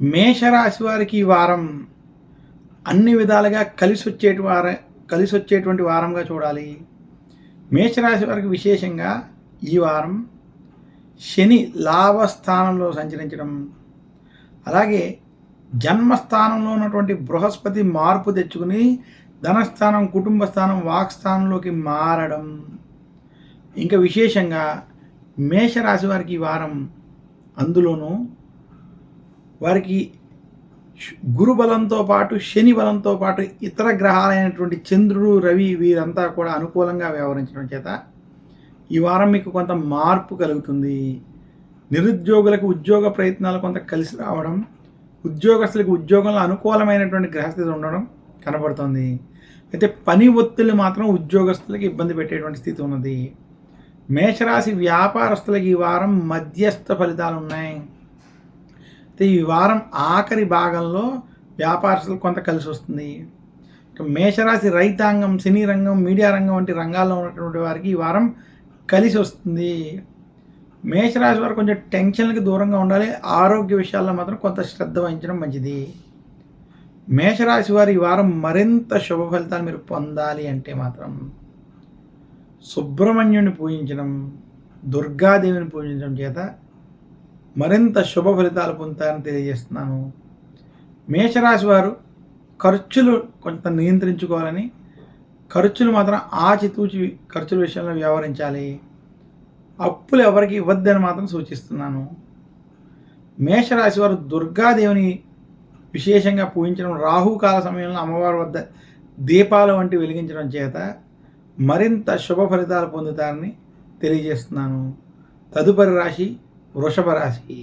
మేషరాశి వారికి ఈ వారం అన్ని విధాలుగా కలిసి వచ్చేటి వార కలిసి వచ్చేటువంటి వారంగా చూడాలి. మేషరాశి వారికి విశేషంగా ఈ వారం శని లాభస్థానంలో సంచరించడం అలాగే జన్మస్థానంలో ఉన్నటువంటి బృహస్పతి మార్పు తెచ్చుకుని ధనస్థానం కుటుంబ స్థానం వాక్స్థానంలోకి మారడం. ఇంకా విశేషంగా మేషరాశి వారికి ఈ వారం అందులోనూ వారికి గురు బలంతో పాటు శని బలంతో పాటు ఇతర గ్రహాలైనటువంటి చంద్రుడు రవి వీరంతా కూడా అనుకూలంగా వ్యవహరించడం చేత ఈ వారం మీకు కొంత మార్పు కలుగుతుంది. నిరుద్యోగులకు ఉద్యోగ ప్రయత్నాలు కొంత కలిసి రావడం ఉద్యోగస్తులకు ఉద్యోగంలో అనుకూలమైనటువంటి గ్రహస్థితి ఉండడం కనబడుతుంది. అయితే పని ఒత్తిళ్ళు మాత్రం ఉద్యోగస్తులకు ఇబ్బంది పెట్టేటువంటి స్థితి ఉన్నది. మేషరాశి వ్యాపారస్తులకు ఈ వారం మధ్యస్థ ఫలితాలు ఉన్నాయి. ఈ వారం ఆఖరి భాగంలో వ్యాపారస్తులు కొంత కలిసి వస్తుంది. మేషరాశి రైతాంగం సినీ రంగం మీడియా రంగం వంటి రంగాల్లో ఉన్నటువంటి వారికి ఈ వారం కలిసి వస్తుంది. మేషరాశి వారు కొంచెం టెన్షన్లకి దూరంగా ఉండాలి. ఆరోగ్య విషయాల్లో మాత్రం కొంత శ్రద్ధ వహించడం మంచిది. మేషరాశి వారి ఈ వారం మరింత శుభ ఫలితాలు మీరు పొందాలి అంటే మాత్రం సుబ్రహ్మణ్యుని పూజించడం దుర్గాదేవిని పూజించడం చేత మరింత శుభ ఫలితాలు పొందుతారని తెలియజేస్తున్నాను. మేషరాశి వారు ఖర్చులు కొంత నియంత్రించుకోవాలని ఖర్చులు మాత్రం ఆచితూచి ఖర్చుల విషయంలో వ్యవహరించాలి. అప్పులు ఎవరికి ఇవ్వద్దని మాత్రం సూచిస్తున్నాను. మేషరాశి వారు దుర్గాదేవిని విశేషంగా పూజించడం రాహుకాల సమయంలో అమ్మవారి వద్ద దీపాలు వంటి వెలిగించడం చేత మరింత శుభ ఫలితాలు పొందుతారని తెలియజేస్తున్నాను. తదుపరి రాశి వృషభ రాశి